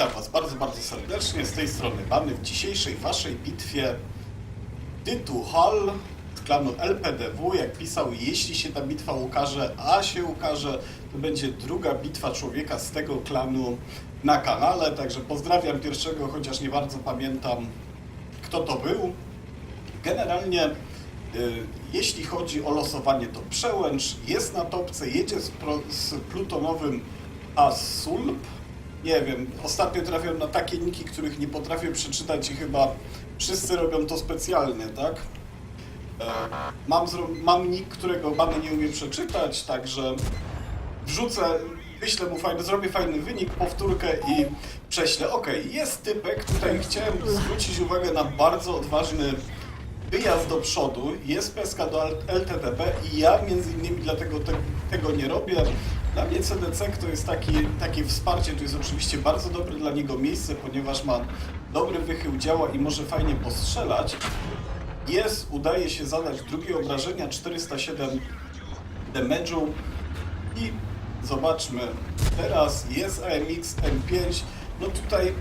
Witam Was bardzo, bardzo serdecznie. Z tej strony Bany w dzisiejszej Waszej bitwie tytuł Hall klanu LPDW. Jak pisał, jeśli się ta bitwa ukaże, a się ukaże, to będzie druga bitwa człowieka z tego klanu na kanale. Także pozdrawiam pierwszego, chociaż nie bardzo pamiętam kto to był. Generalnie, y, jeśli chodzi o losowanie, to przełęcz jest na topce, jedzie z, pro, z plutonowym Asulp. Nie wiem, ostatnio trafiam na takie niki, których nie potrafię przeczytać i chyba wszyscy robią to specjalnie, tak? E, mam, mam nick, którego bany nie umie przeczytać, także wrzucę, wyślę mu fajny, zrobię fajny wynik, powtórkę i prześlę. Okej, jest typek, tutaj chciałem zwrócić uwagę na bardzo odważny wyjazd do przodu, jest peska do LTTB i ja między innymi dlatego te, tego nie robię. Dla mnie CDC to jest taki, takie wsparcie, to jest oczywiście bardzo dobre dla niego miejsce, ponieważ ma dobry wychył działa i może fajnie postrzelać. Jest, udaje się zadać drugie obrażenia, 407 damage'u. I zobaczmy, teraz jest AMX M5, no tutaj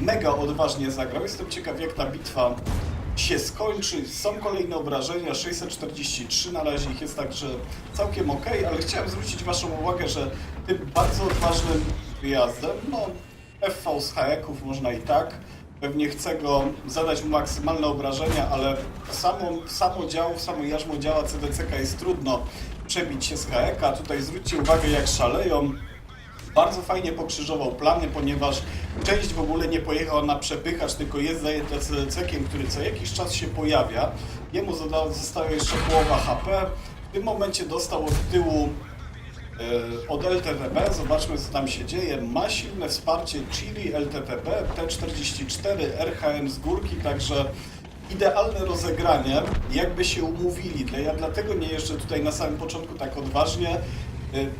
mega odważnie zagrał, jestem ciekaw jak ta bitwa się skończy, są kolejne obrażenia, 643 na razie ich jest także całkiem ok, ale chciałem zwrócić Waszą uwagę, że tym bardzo odważnym wyjazdem, no FV z haeków można i tak, pewnie chce go zadać mu maksymalne obrażenia, ale samo, samo dział, samo jarzmo działa CDCK jest trudno przebić się z haeka. Tutaj zwróćcie uwagę jak szaleją. Bardzo fajnie pokrzyżował plany, ponieważ część w ogóle nie pojechała na przepychacz, tylko jest zajęta CDC-kiem, który co jakiś czas się pojawia. Jemu została jeszcze połowa HP. W tym momencie dostał od tyłu e, od LTTB, zobaczmy co tam się dzieje. Ma silne wsparcie Chili, LTTB, T44, RHM z górki, także idealne rozegranie, jakby się umówili. Ja dlatego nie jeżdżę tutaj na samym początku tak odważnie,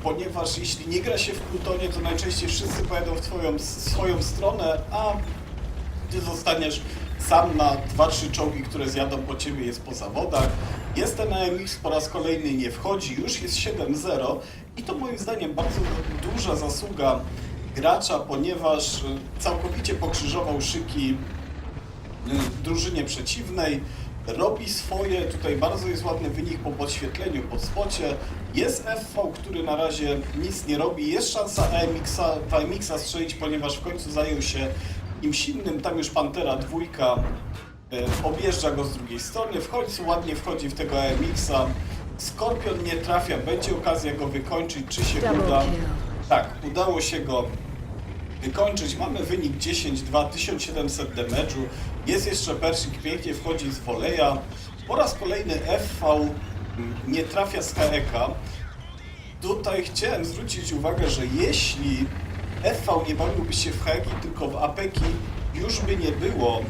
ponieważ jeśli nie gra się w Plutonie, to najczęściej wszyscy pojadą w twoją, swoją stronę, a ty zostaniesz sam na 2-3 czołgi, które zjadą po ciebie, jest po zawodach. Jest ten AMX po raz kolejny nie wchodzi, już jest 7-0 i to moim zdaniem bardzo duża zasługa gracza, ponieważ y, całkowicie pokrzyżował szyki y, drużynie przeciwnej. Robi swoje, tutaj bardzo jest ładny wynik po podświetleniu, pod spocie. Jest FV, który na razie nic nie robi. Jest szansa AMX-a, w AMX-a strzelić, ponieważ w końcu zajął się kimś innym. Tam już Pantera dwójka y, objeżdża go z drugiej strony. W końcu ładnie wchodzi w tego AMX-a. Skorpion nie trafia, będzie okazja go wykończyć, czy się uda. Tak, udało się go wykończyć. Mamy wynik 10-2, 1700 damage'u. Jest jeszcze Persik, pięknie wchodzi z woleja. Po raz kolejny FV nie trafia z HEK. Tutaj chciałem zwrócić uwagę, że jeśli FV nie bawiłby się w HEK, tylko w APEKi, już by nie było e,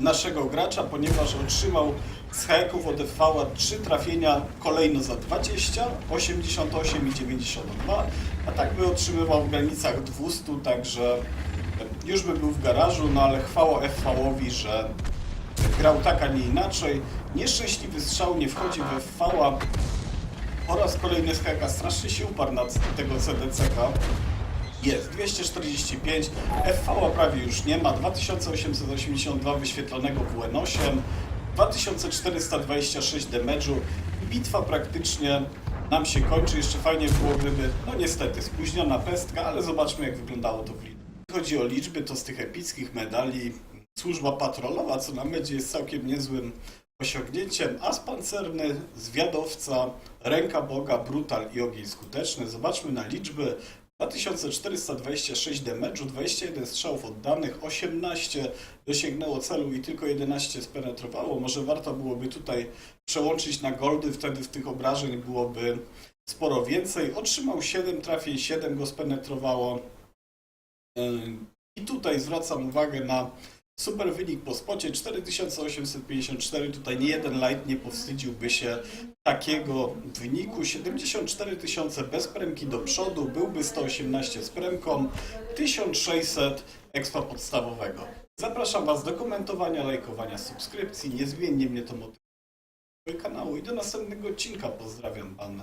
naszego gracza, ponieważ otrzymał z haeków od FV 3 trafienia kolejno za 20, 88 i 92, a tak by otrzymywał w granicach 200, także już by był w garażu, no ale chwała FV-owi, że grał tak, a nie inaczej. Nieszczęśliwy strzał nie wchodzi we FV, po raz kolejny z haeka strasznie się uparł na tego CDCK. Jest 245, FV prawie już nie ma, 2882 wyświetlonego WN8, 2426 damage'u. Bitwa praktycznie nam się kończy, jeszcze fajnie było gdyby, no niestety, spóźniona pestka, ale zobaczmy jak wyglądało to w liczbie. Jeśli chodzi o liczby, to z tych epickich medali służba patrolowa, co na medzie jest całkiem niezłym osiągnięciem, as pancerny, zwiadowca, ręka Boga, brutal i ogień skuteczny. Zobaczmy na liczby. 2426 damage'u, 21 strzałów oddanych, 18 dosięgnęło celu i tylko 11 spenetrowało. Może warto byłoby tutaj przełączyć na goldy, wtedy w tych obrażeń byłoby sporo więcej. Otrzymał 7 trafień, 7 go spenetrowało. Ym, I tutaj zwracam uwagę na super wynik po spocie 4854. Tutaj nie jeden light nie powstydziłby się takiego wyniku. 74 tysiące bez premki do przodu, byłby 118 z premką, 1600 expa podstawowego. Zapraszam Was do komentowania, lajkowania, subskrypcji. Niezmiennie mnie to motywuje kanału i do następnego odcinka. Pozdrawiam Pan.